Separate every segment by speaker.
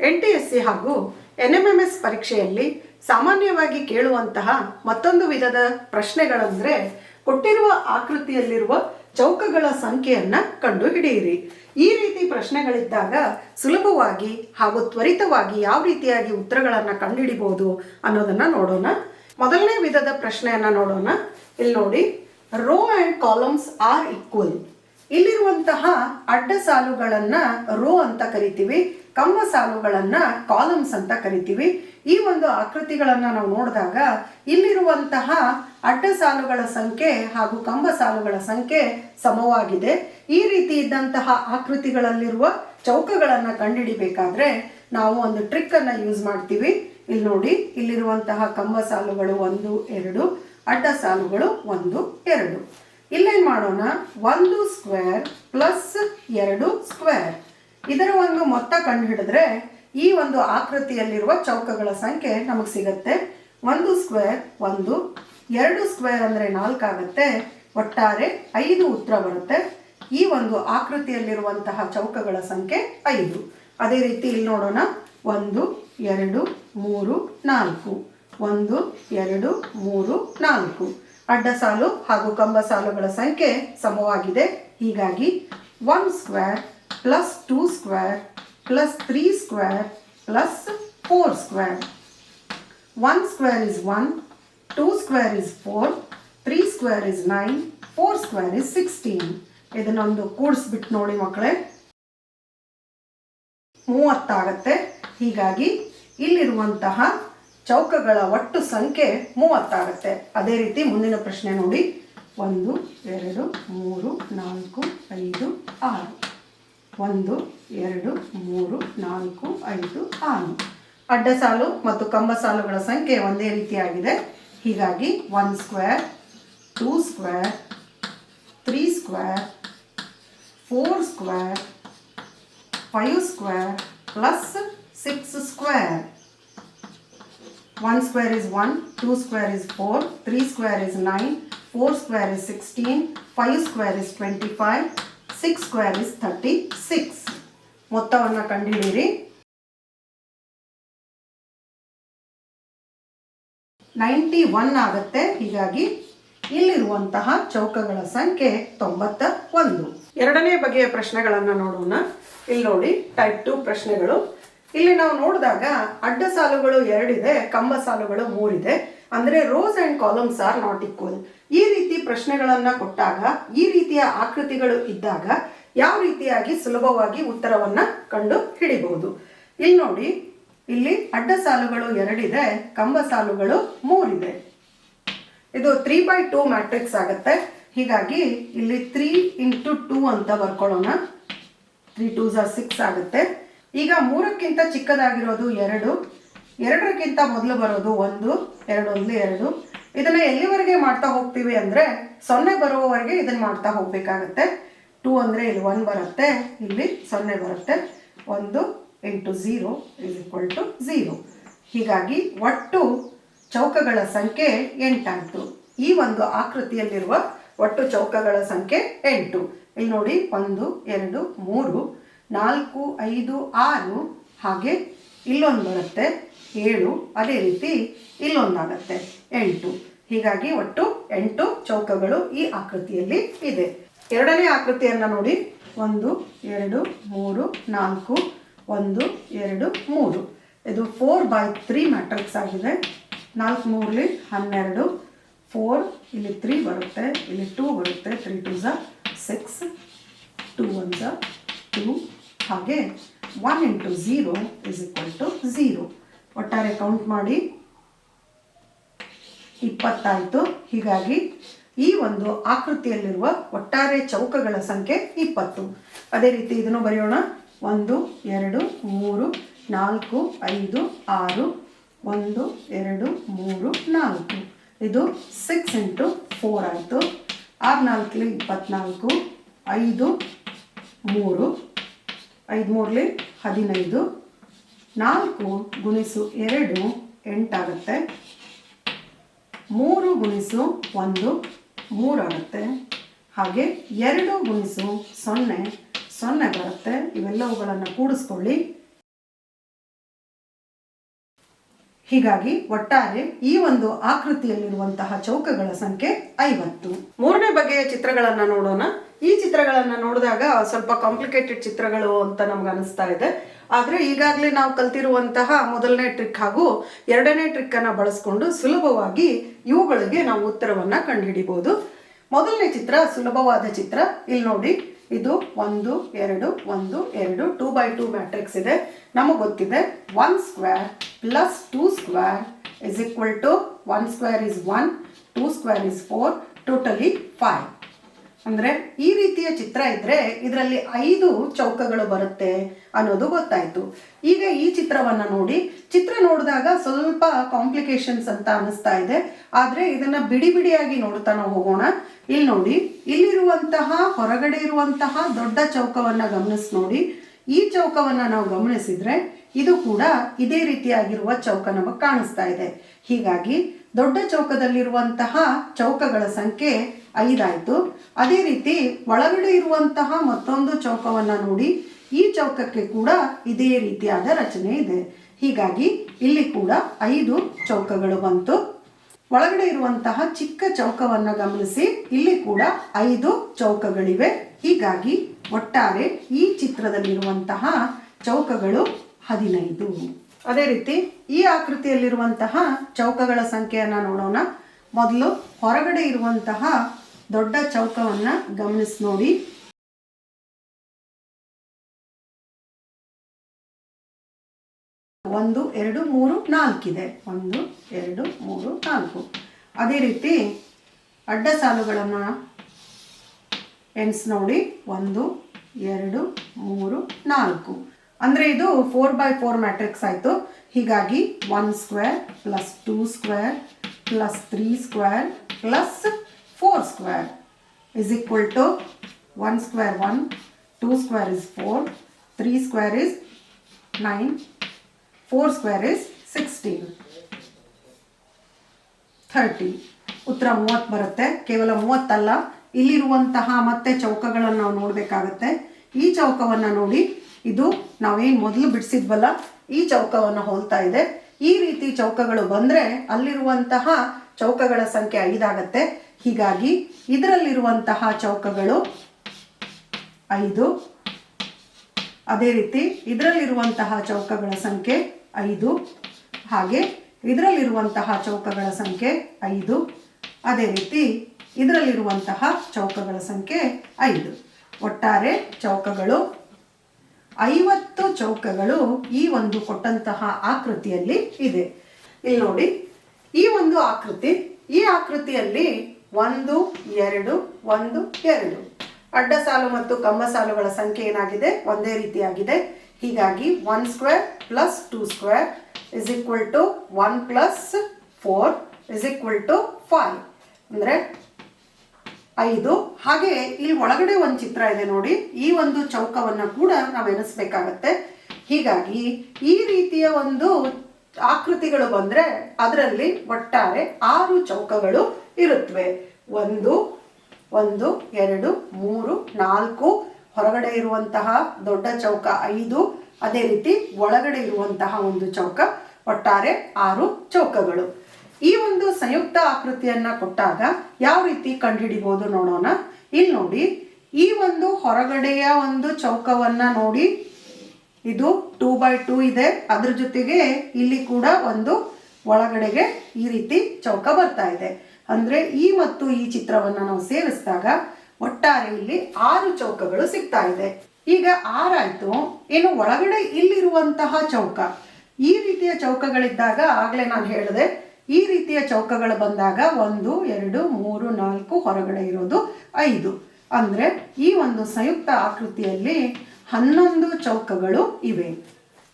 Speaker 1: N T S C ಹಾಗೂ N M M S ಪರೀಕ್ಷೆಯಲ್ಲಿ ಸಾಮಾನ್ಯವಾಗಿ ಕೇಳುವಂತಹ ಮತ್ತೊಂದು ವಿಧದ ಪ್ರಶ್ನೆಗಳಂದ್ರೆ, ಕೊಟ್ಟಿರುವ ಆಕೃತಿಯಲ್ಲಿರುವ ಚೌಕಗಳ ಸಂಖ್ಯೆಯನ್ನ ಕಂಡುಹಿಡಿಯಿರಿ ಈ ರೀತಿ ಪ್ರಶ್ನೆಗಳಿದ್ದಾಗ ಸುಲಭವಾಗಿ ಹಾಗೂ ತ್ವರಿತವಾಗಿ ಯಾವ ರೀತಿಯಾಗಿ ಉತ್ತರಗಳನ್ನು ಕಂಡುಹಿಡಿಬಹುದು ಅನ್ನೋದನ್ನ ನೋಡೋಣ. ಮೊದಲನೇ ವಿಧದ ಪ್ರಶ್ನೆಯನ್ನ ನೋಡೋಣ. ಇಲ್ಲಿ ನೋಡಿ, row and columns are equal. ಇಲ್ಲಿರುವಂತಹ ಅಡ್ಡ ಸಾಲುಗಳನ್ನ ರೋ ಅಂತ ಕರಿತೀವಿ. ಕಂಬ ಸಾಲುಗಳನ್ನ ಕಾಲಮ್ಸ್ ಅಂತ ಕರಿತೀವಿ. ಈ ಒಂದು ಆಕೃತಿಗಳನ್ನು ನಾವು ನೋಡಿದಾಗ ಇಲ್ಲಿರುವಂತಹ ಅಡ್ಡ ಸಾಲುಗಳ ಸಂಖ್ಯೆ ಹಾಗೂ ಕಂಬ ಸಾಲುಗಳ ಸಂಖ್ಯೆ ಸಮವಾಗಿದೆ. ಈ ರೀತಿ ಇದ್ದಂತಹ ಆಕೃತಿಗಳಲ್ಲಿರುವ ಚೌಕಗಳನ್ನು ಕಂಡುಹಿಡಿಬೇಕಾದ್ರೆ ನಾವು ಒಂದು ಟ್ರಿಕ್ ಅನ್ನ ಯೂಸ್ ಮಾಡ್ತೀವಿ. ಇಲ್ಲಿ ನೋಡಿ, ಇಲ್ಲಿರುವಂತಹ ಕಂಬ ಸಾಲುಗಳು ಒಂದು, ಎರಡು, ಅಡ್ಡ ಸಾಲುಗಳು ಒಂದು, ಎರಡು. ಇಲ್ಲೇನು ಮಾಡೋಣ? ಒಂದು ಸ್ಕ್ವೇರ್ ಪ್ಲಸ್ ಎರಡು ಸ್ಕ್ವೇರ್. ಇದರ ಒಂದು ಮೊತ್ತ ಕಂಡು ಹಿಡಿದ್ರೆ ಈ ಒಂದು ಆಕೃತಿಯಲ್ಲಿರುವ ಚೌಕಗಳ ಸಂಖ್ಯೆ ನಮಗೆ ಸಿಗುತ್ತೆ. ಒಂದು ಸ್ಕ್ವೇರ್ ಒಂದು, ಎರಡು ಸ್ಕ್ವೇರ್ ಅಂದರೆ ನಾಲ್ಕಾಗತ್ತೆ ಒಟ್ಟಾರೆ ಐದು ಉತ್ತರ ಬರುತ್ತೆ. ಈ ಒಂದು ಆಕೃತಿಯಲ್ಲಿರುವಂತಹ ಚೌಕಗಳ ಸಂಖ್ಯೆ ಐದು. ಅದೇ ರೀತಿ ಇಲ್ಲಿ ನೋಡೋಣ. ಒಂದು, ಎರಡು, ಮೂರು, ನಾಲ್ಕು. ಒಂದು, ಎರಡು, ಮೂರು, ನಾಲ್ಕು. ಅಡ್ಡ ಸಾಲು ಹಾಗೂ ಕಂಬ ಸಾಲುಗಳ ಸಂಖ್ಯೆ ಸಮವಾಗಿದೆ. ಹೀಗಾಗಿ one square plus two square plus three square plus four square one square is one two square is four three square is nine four square is sixteen ಇದನ್ನೊಂದು ಕೂಡಿಸ್ಬಿಟ್ಟು ನೋಡಿ ಮಕ್ಕಳೇ. ಮೂವತ್ತಾಗತ್ತೆ. ಹೀಗಾಗಿ ಇಲ್ಲಿರುವಂತಹ ಚೌಕಗಳ ಒಟ್ಟು ಸಂಖ್ಯೆ ಮೂವತ್ತಾಗತ್ತೆ. ಅದೇ ರೀತಿ ಮುಂದಿನ ಪ್ರಶ್ನೆ ನೋಡಿ. ಒಂದು, ಎರಡು, ಮೂರು, ನಾಲ್ಕು, ಐದು, ಆರು. ಒಂದು, ಎರಡು, ಮೂರು, ನಾಲ್ಕು, ಐದು, ಆರು. ಅಡ್ಡ ಸಾಲು ಮತ್ತು ಕಂಬ ಸಾಲುಗಳ ಸಂಖ್ಯೆ ಒಂದೇ ರೀತಿಯಾಗಿದೆ. ಹೀಗಾಗಿ one square two square three square four square five square plus six square one square is one two square is four three square is nine four square is sixteen five square is twenty five six square is thirty six ಮೊತ್ತವನ್ನು ಕಂಡುಹಿಡಿಯಿರಿ ninety one ಆಗುತ್ತೆ. ಹೀಗಾಗಿ ಇಲ್ಲಿರುವಂತಹ ಚೌಕಗಳ ಸಂಖ್ಯೆ ತೊಂಬತ್ತ ಒಂದು ಎರಡನೇ ಬಗೆಯ ಪ್ರಶ್ನೆಗಳನ್ನು ನೋಡೋಣ. ಇಲ್ಲಿ ನೋಡಿ ಟೈಪ್ ಟು ಪ್ರಶ್ನೆಗಳು. ಇಲ್ಲಿ ನಾವು ನೋಡಿದಾಗ ಅಡ್ಡ ಸಾಲುಗಳು ಎರಡಿದೆ, ಕಂಬ ಸಾಲುಗಳು ಮೂರಿದೆ. ಅಂದ್ರೆ rows and columns are not equal ಈ ಪ್ರಶ್ನೆಗಳನ್ನ ಕೊಟ್ಟಾಗ, ಈ ರೀತಿಯ ಆಕೃತಿಗಳು ಇದ್ದಾಗ ಯಾವ ರೀತಿಯಾಗಿ ಸುಲಭವಾಗಿ ಉತ್ತರವನ್ನ ಕಂಡು ಹಿಡಿಬಹುದು? ಇಲ್ಲಿ ನೋಡಿ, ಇಲ್ಲಿ ಅಡ್ಡ ಸಾಲುಗಳು ಎರಡಿದೆ, ಕಂಬ ಸಾಲುಗಳು ಮೂರಿದೆ. ಇದು ತ್ರೀ ಬೈ ಟೂ ಮ್ಯಾಟ್ರಿಕ್ಸ್ ಆಗುತ್ತೆ. ಹೀಗಾಗಿ ಇಲ್ಲಿ ತ್ರೀ ಇಂಟು ಟೂ ಅಂತ ಬರ್ಕೊಳ್ಳೋಣ. ತ್ರೀ ಟೂ ಝಾ ಸಿಕ್ಸ್ ಆಗುತ್ತೆ. ಈಗ ಮೂರಕ್ಕಿಂತ ಚಿಕ್ಕದಾಗಿರೋದು ಎರಡು, ಎರಡರಕ್ಕಿಂತ ಮೊದಲು ಬರೋದು ಒಂದು ಎರಡು ಒಂದು ಎರಡು. ಇದನ್ನ ಎಲ್ಲಿವರೆಗೆ ಮಾಡ್ತಾ ಹೋಗ್ತೀವಿ ಅಂದ್ರೆ ಸೊನ್ನೆ ಬರುವವರೆಗೆ ಇದನ್ನ ಮಾಡ್ತಾ ಹೋಗ್ಬೇಕಾಗತ್ತೆ. ಟೂ ಅಂದ್ರೆ ಇಲ್ಲಿ ಒನ್ ಬರುತ್ತೆ, ಇಲ್ಲಿ ಸೊನ್ನೆ ಬರುತ್ತೆ. ಒಂದು into zero is equal to zero ಹೀಗಾಗಿ ಒಟ್ಟು ಚೌಕಗಳ ಸಂಖ್ಯೆ ಎಂಟಾಯಿತು. ಈ ಒಂದು ಆಕೃತಿಯಲ್ಲಿರುವ ಒಟ್ಟು ಚೌಕಗಳ ಸಂಖ್ಯೆ ಎಂಟು. ಇಲ್ಲಿ ನೋಡಿ, ಒಂದು, ಎರಡು, ಮೂರು, ನಾಲ್ಕು, ಐದು, ಆರು, ಹಾಗೆ ಇಲ್ಲೊಂದು ಬರುತ್ತೆ, ಏಳು, ಅದೇ ರೀತಿ ಇಲ್ಲೊಂದಾಗತ್ತೆ. ಎಂಟು. ಹೀಗಾಗಿ ಒಟ್ಟು ಎಂಟು ಚೌಕಗಳು ಈ ಆಕೃತಿಯಲ್ಲಿ ಇದೆ. ಎರಡನೇ ಆಕೃತಿಯನ್ನು ನೋಡಿ. ಒಂದು, ಎರಡು, ಮೂರು, ನಾಲ್ಕು, ಒಂದು, ಎರಡು, ಮೂರು. ಇದು ಫೋರ್ ಬೈ ತ್ರೀ ಮ್ಯಾಟ್ರಿಕ್ಸ್ ಆಗಿದೆ. ನಾಲ್ಕು ಮೂರಲಿ ಹನ್ನೆರಡು. ಫೋರ್ ಇಲ್ಲಿ ತ್ರೀ ಬರುತ್ತೆ. ಇಲ್ಲಿ ಟೂ ಬರುತ್ತೆ. ತ್ರೀ ಟೂ ಝ ಸಿಕ್ಸ್ ಟೂ ಒನ್ ಝ ಟೂ ಹಾಗೆ one into zero is equal to zero ಒಟ್ಟಾರೆ ಕೌಂಟ್ ಮಾಡಿ. ಇಪ್ಪತ್ತಾಯಿತು. ಹೀಗಾಗಿ ಈ ಒಂದು ಆಕೃತಿಯಲ್ಲಿರುವ ಒಟ್ಟಾರೆ ಚೌಕಗಳ ಸಂಖ್ಯೆ ಇಪ್ಪತ್ತು. ಅದೇ ರೀತಿ ಇದನ್ನು ಬರೆಯೋಣ. ಒಂದು, ಎರಡು, ಮೂರು, ನಾಲ್ಕು, ಐದು, ಆರು, ಒಂದು, ಎರಡು, ಮೂರು, ನಾಲ್ಕು. ಇದು ಸಿಕ್ಸ್ ಇಂಟು ಫೋರ್ ಆಯಿತು. ಆರು ನಾಲ್ಕಲಿ ಇಪ್ಪತ್ನಾಲ್ಕು, ಐದು, ಮೂರು, ಐದು ಮೂರಲಿ ಹದಿನೈದು, ನಾಲ್ಕು ಗುಣಿಸು ಎರಡು ಎಂಟಾಗುತ್ತೆ. ಮೂರು ಗುಣಿಸು ಒಂದು ಮೂರಾಗುತ್ತೆ ಹಾಗೆ ಎರಡು ಗುಣಿಸು ಸೊನ್ನೆ ಸೊನ್ನೆ ಬರುತ್ತೆ. ಇವೆಲ್ಲವುಗಳನ್ನು ಕೂಡಿಸ್ಕೊಳ್ಳಿ. ಹೀಗಾಗಿ ಒಟ್ಟಾರೆ ಈ ಒಂದು ಆಕೃತಿಯಲ್ಲಿರುವಂತಹ ಚೌಕಗಳ ಸಂಖ್ಯೆ ಐವತ್ತು. ಮೂರನೇ ಬಗೆಯ ಚಿತ್ರಗಳನ್ನು ನೋಡೋಣ. ಈ ಚಿತ್ರಗಳನ್ನು ನೋಡಿದಾಗ ಸ್ವಲ್ಪ ಕಾಂಪ್ಲಿಕೇಟೆಡ್ ಚಿತ್ರಗಳು ಅಂತ ನಮ್ಗೆ ಅನಿಸ್ತಾ ಇದೆ. ಆದ್ರೆ ಈಗಾಗಲೇ ನಾವು ಕಲ್ತಿರುವಂತಹ ಮೊದಲನೇ ಟ್ರಿಕ್ ಹಾಗೂ ಎರಡನೇ ಟ್ರಿಕ್ ಅನ್ನ ಬಳಸ್ಕೊಂಡು ಸುಲಭವಾಗಿ ಇವುಗಳಿಗೆ ನಾವು ಉತ್ತರವನ್ನು ಕಂಡುಹಿಡಿಬಹುದು ಮೊದಲನೇ ಚಿತ್ರ ಸುಲಭವಾದ ಚಿತ್ರ. ಇಲ್ಲಿ ನೋಡಿ, ಇದು ಒಂದು, ಎರಡು ಒಂದು, ಎರಡು ಟೂ ಬೈ ಟೂ ಮ್ಯಾಟ್ರಿಕ್ಸ್ ಇದೆ. ನಮಗೆ ಗೊತ್ತಿದೆ one square plus two square is equal to one square is one two square is four totally five ಅಂದರೆ ಈ ರೀತಿಯ ಚಿತ್ರ ಇದ್ರೆ ಇದರಲ್ಲಿ ಐದು ಚೌಕಗಳು ಬರುತ್ತೆ ಅನ್ನೋದು ಗೊತ್ತಾಯ್ತು. ಈಗ ಈ ಚಿತ್ರವನ್ನ ನೋಡಿ ಚಿತ್ರ ನೋಡಿದಾಗ ಸ್ವಲ್ಪ ಕಾಂಪ್ಲಿಕೇಶನ್ಸ್ ಅಂತ ಅನಿಸ್ತಾ ಇದೆ. ಆದ್ರೆ ಇದನ್ನ ಬಿಡಿ ಬಿಡಿಯಾಗಿ ನೋಡ್ತಾ ಹೋಗೋಣ. ಇಲ್ಲಿ ನೋಡಿ, ಇಲ್ಲಿರುವಂತಹ ಹೊರಗಡೆ ಇರುವಂತಹ ದೊಡ್ಡ ಚೌಕವನ್ನ ಗಮನಿಸಿ ನೋಡಿ. ಈ ಚೌಕವನ್ನ ನಾವು ಗಮನಿಸಿದ್ರೆ ಇದು ಕೂಡ ಇದೇ ರೀತಿಯಾಗಿರುವ ಚೌಕ ನಮಗೆ ಕಾಣಿಸ್ತಾ ಇದೆ. ಹೀಗಾಗಿ ದೊಡ್ಡ ಚೌಕದಲ್ಲಿರುವಂತಹ ಚೌಕಗಳ ಸಂಖ್ಯೆ ಐದಾಯ್ತು. ಅದೇ ರೀತಿ ಒಳಗಡೆ ಇರುವಂತಹ ಮತ್ತೊಂದು ಚೌಕವನ್ನ ನೋಡಿ, ಈ ಚೌಕಕ್ಕೆ ಕೂಡ ಇದೇ ರೀತಿಯಾದ ರಚನೆ ಇದೆ. ಹೀಗಾಗಿ ಇಲ್ಲಿ ಕೂಡ ಐದು ಚೌಕಗಳು ಬಂತು. ಒಳಗಡೆ ಇರುವಂತಹ ಚಿಕ್ಕ ಚೌಕವನ್ನ ಗಮನಿಸಿ, ಇಲ್ಲಿ ಕೂಡ ಐದು ಚೌಕಗಳಿವೆ. ಹೀಗಾಗಿ ಒಟ್ಟಾರೆ ಈ ಚಿತ್ರದಲ್ಲಿರುವಂತಹ ಚೌಕಗಳು ಹದಿನೈದು. ಅದೇ ರೀತಿ ಈ ಆಕೃತಿಯಲ್ಲಿರುವಂತಹ ಚೌಕಗಳ ಸಂಖ್ಯೆಯನ್ನ ನೋಡೋಣ. ಮೊದಲು ಹೊರಗಡೆ ಇರುವಂತಹ ದೊಡ್ಡ ಚೌಕವನ್ನ ಗಮನಿಸಿ ನೋಡಿ. ಒಂದು, ಎರಡು, ಮೂರು, ನಾಲ್ಕಿದೆ. ಒಂದು, ಎರಡು, ಮೂರು, ನಾಲ್ಕು. ಅದೇ ರೀತಿ ಅಡ್ಡ ಸಾಲುಗಳನ್ನು ಎಣಿಸಿ ನೋಡಿ. ಒಂದು, ಎರಡು, ಮೂರು, ನಾಲ್ಕು. ಅಂದರೆ ಇದು ಫೋರ್ ಬೈ ಫೋರ್ ಮ್ಯಾಟ್ರಿಕ್ಸ್ ಆಯಿತು. ಹೀಗಾಗಿ one square plus two square plus three square plus four square is equal to one square one two square is four three square is nine four square is sixteen thirty ಉತ್ತರ ಮೂವತ್ತು ಬರುತ್ತೆ. ಕೇವಲ ಮೂವತ್ತಲ್ಲ. ಇಲ್ಲಿರುವಂತಹ ಮತ್ತೆ ಚೌಕಗಳನ್ನು ನಾವು ನೋಡಬೇಕಾಗತ್ತೆ. ಈ ಚೌಕವನ್ನು ನೋಡಿ ಇದು ನಾವೇನು ಮೊದಲು ಬಿಡಿಸಿದ್ವಲ್ಲ, ಈ ಚೌಕವನ್ನು ಹೋಲ್ತಾ ಇದೆ. ಈ ರೀತಿ ಚೌಕಗಳು ಬಂದರೆ ಅಲ್ಲಿರುವಂತಹ ಚೌಕಗಳ ಸಂಖ್ಯೆ ಐದಾಗತ್ತೆ. ಹೀಗಾಗಿ ಇದರಲ್ಲಿರುವಂತಹ ಚೌಕಗಳು ಐದು. ಅದೇ ರೀತಿ ಇದರಲ್ಲಿರುವಂತಹ ಚೌಕಗಳ ಸಂಖ್ಯೆ ಐದು. ಹಾಗೆ ಇದರಲ್ಲಿರುವಂತಹ ಚೌಕಗಳ ಸಂಖ್ಯೆ ಐದು. ಅದೇ ರೀತಿ ಇದರಲ್ಲಿರುವಂತಹ ಚೌಕಗಳ ಸಂಖ್ಯೆ ಐದು. ಒಟ್ಟಾರೆ ಚೌಕಗಳು ಐವತ್ತು ಚೌಕಗಳು ಈ ಒಂದು ಕೊಟ್ಟಂತಹ ಆಕೃತಿಯಲ್ಲಿ ಇದೆ. ಇಲ್ಲಿ ನೋಡಿ, ಈ ಒಂದು ಆಕೃತಿ, ಈ ಆಕೃತಿಯಲ್ಲಿ ಒಂದು, ಎರಡು ಒಂದು, ಎರಡು. ಅಡ್ಡ ಸಾಲು ಮತ್ತು ಕಂಬ ಸಾಲುಗಳ ಸಂಖ್ಯೆ ಏನಾಗಿದೆ? ಒಂದೇ ರೀತಿಯಾಗಿದೆ. ಹೀಗಾಗಿ one square plus two square is equal to one plus four is equal to five ಅಂದರೆ ಐದು. ಹಾಗೆ ಇಲ್ಲಿ ಒಳಗಡೆ ಒಂದು ಚಿತ್ರ ಇದೆ ನೋಡಿ. ಈ ಒಂದು ಚೌಕವನ್ನು ಕೂಡ ನಾವು ಎನಿಸ್ಬೇಕಾಗತ್ತೆ. ಹೀಗಾಗಿ ಈ ರೀತಿಯ ಒಂದು ಆಕೃತಿಗಳು ಬಂದ್ರೆ ಅದರಲ್ಲಿ ಒಟ್ಟಾರೆ ಆರು ಚೌಕಗಳು ಇರುತ್ತವೆ ಒಂದು ಒಂದು, ಎರಡು, ಮೂರು, ನಾಲ್ಕು. ಹೊರಗಡೆ ಇರುವಂತಹ ದೊಡ್ಡ ಚೌಕ ಐದು. ಅದೇ ರೀತಿ ಒಳಗಡೆ ಇರುವಂತಹ ಒಂದು ಚೌಕ ಒಟ್ಟಾರೆ ಆರು ಚೌಕಗಳು. ಈ ಒಂದು ಸಂಯುಕ್ತ ಆಕೃತಿಯನ್ನ ಕೊಟ್ಟಾಗ ಯಾವ ರೀತಿ ಕಂಡುಹಿಡಿಬಹುದು ನೋಡೋಣ. ಇಲ್ಲಿ ನೋಡಿ, ಈ ಒಂದು ಹೊರಗಡೆಯ ಒಂದು ಚೌಕವನ್ನ ನೋಡಿ. ಇದು ಟೂ ಬೈ ಟೂ ಇದೆ. ಅದ್ರ ಜೊತೆಗೆ ಇಲ್ಲಿ ಕೂಡ ಒಂದು ಒಳಗಡೆಗೆ ಈ ರೀತಿ ಚೌಕ ಬರ್ತಾ ಇದೆ. ಅಂದ್ರೆ ಈ ಮತ್ತು ಈ ಚಿತ್ರವನ್ನ ನಾವು ಸೇರಿಸಿದಾಗ ಒಟ್ಟಾರೆ ಇಲ್ಲಿ ಆರು ಚೌಕಗಳು ಸಿಗ್ತಾ ಇದೆ. ಈಗ ಆರಾಯ್ತು. ಏನು ಒಳಗಡೆ ಇಲ್ಲಿರುವಂತಹ ಚೌಕ. ಈ ರೀತಿಯ ಚೌಕಗಳಿದ್ದಾಗ ಆಗ್ಲೇ ನಾನು ಹೇಳಿದೆ ಈ ರೀತಿಯ ಚೌಕಗಳು ಬಂದಾಗ ಒಂದು, ಎರಡು, ಮೂರು, ನಾಲ್ಕು ಹೊರಗಡೆ ಇರೋದು ಐದು. ಅಂದ್ರೆ ಈ ಒಂದು ಸಂಯುಕ್ತ ಆಕೃತಿಯಲ್ಲಿ ಹನ್ನೊಂದು ಚೌಕಗಳು ಇವೆ.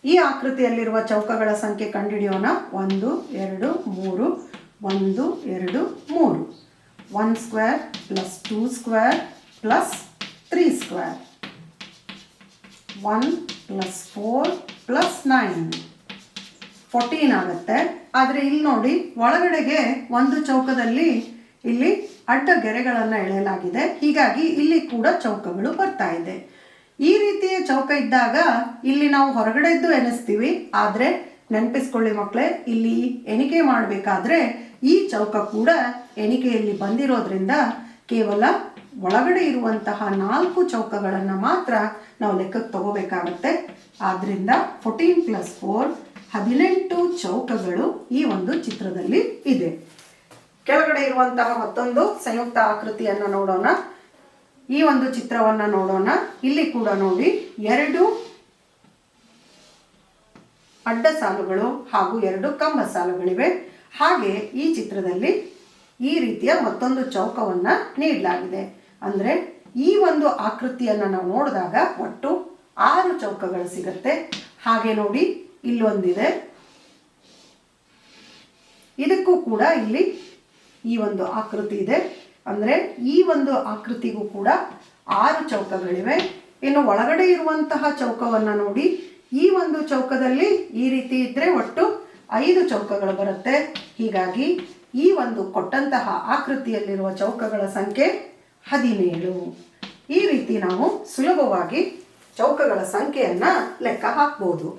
Speaker 1: ಈ ಆಕೃತಿಯಲ್ಲಿರುವ ಚೌಕಗಳ ಸಂಖ್ಯೆ ಕಂಡುಹಿಡಿಯೋಣ. ಒಂದು, ಎರಡು, ಮೂರು, ಒಂದು, ಎರಡು, ಮೂರು. One square plus two square plus three square. One plus four plus nine. Fourteen ಆಗುತ್ತೆ. ಆದರೆ ಇಲ್ಲಿ ನೋಡಿ, ಒಳಗಡೆಗೆ ಒಂದು ಚೌಕದಲ್ಲಿ ಇಲ್ಲಿ ಅಡ್ಡ ಗೆರೆಗಳನ್ನು ಎಳೆಯಲಾಗಿದೆ. ಹೀಗಾಗಿ ಇಲ್ಲಿ ಕೂಡ ಚೌಕಗಳು ಬರ್ತಾ ಇದೆ. ಈ ರೀತಿಯ ಚೌಕ ಇದ್ದಾಗ ಇಲ್ಲಿ ನಾವು ಹೊರಗಡೆದ್ದು ಎನಿಸ್ತೀವಿ ಆದರೆ ನೆನಪಿಸ್ಕೊಳ್ಳಿ ಮಕ್ಕಳೇ ಇಲ್ಲಿ ಎಣಿಕೆ ಮಾಡಬೇಕಾದ್ರೆ ಈ ಚೌಕ ಕೂಡ ಎಣಿಕೆಯಲ್ಲಿ ಬಂದಿರೋದ್ರಿಂದ ಕೇವಲ ಒಳಗಡೆ ಇರುವಂತಹ ನಾಲ್ಕು ಚೌಕಗಳನ್ನು ಮಾತ್ರ ನಾವು ಲೆಕ್ಕಕ್ಕೆ ತಗೋಬೇಕಾಗತ್ತೆ. ಆದ್ದರಿಂದ ಫೋರ್ಟೀನ್ ಪ್ಲಸ್ ಫೋರ್ ಹದಿನೆಂಟು ಚೌಕಗಳು ಈ ಒಂದು ಚಿತ್ರದಲ್ಲಿ ಇದೆ. ಕೆಳಗಡೆ ಇರುವಂತಹ ಮತ್ತೊಂದು ಸಂಯುಕ್ತ ಆಕೃತಿಯನ್ನು ನೋಡೋಣ. ಈ ಒಂದು ಚಿತ್ರವನ್ನು ನೋಡೋಣ. ಇಲ್ಲಿ ಕೂಡ ನೋಡಿ, ಎರಡು ಅಡ್ಡ ಸಾಲುಗಳು ಹಾಗೂ ಎರಡು ಕಂಬ ಸಾಲುಗಳಿವೆ. ಹಾಗೆ ಈ ಚಿತ್ರದಲ್ಲಿ ಈ ರೀತಿಯ ಮತ್ತೊಂದು ಚೌಕವನ್ನು ನೀಡಲಾಗಿದೆ. ಅಂದರೆ ಈ ಒಂದು ಆಕೃತಿಯನ್ನು ನಾವು ನೋಡಿದಾಗ ಒಟ್ಟು ಆರು ಚೌಕಗಳು ಸಿಗುತ್ತೆ. ಹಾಗೆ ನೋಡಿ ಇಲ್ಲೊಂದಿದೆ. ಇದಕ್ಕೂ ಕೂಡ ಇಲ್ಲಿ ಈ ಒಂದು ಆಕೃತಿ ಇದೆ. ಅಂದರೆ ಈ ಒಂದು ಆಕೃತಿಗೂ ಕೂಡ ಆರು ಚೌಕಗಳಿವೆ. ಇನ್ನು ಒಳಗಡೆ ಇರುವಂತಹ ಚೌಕವನ್ನು ನೋಡಿ. ಈ ಒಂದು ಚೌಕದಲ್ಲಿ ಈ ರೀತಿ ಇದ್ದರೆ ಒಟ್ಟು ಐದು ಚೌಕಗಳು ಬರುತ್ತೆ. ಹೀಗಾಗಿ ಈ ಒಂದು ಕೊಟ್ಟಂತಹ ಆಕೃತಿಯಲ್ಲಿರುವ ಚೌಕಗಳ ಸಂಖ್ಯೆ ಹದಿನೇಳು. ಈ ರೀತಿ ನಾವು ಸುಲಭವಾಗಿ ಚೌಕಗಳ ಸಂಖ್ಯೆಯನ್ನು ಲೆಕ್ಕ ಹಾಕ್ಬೋದು.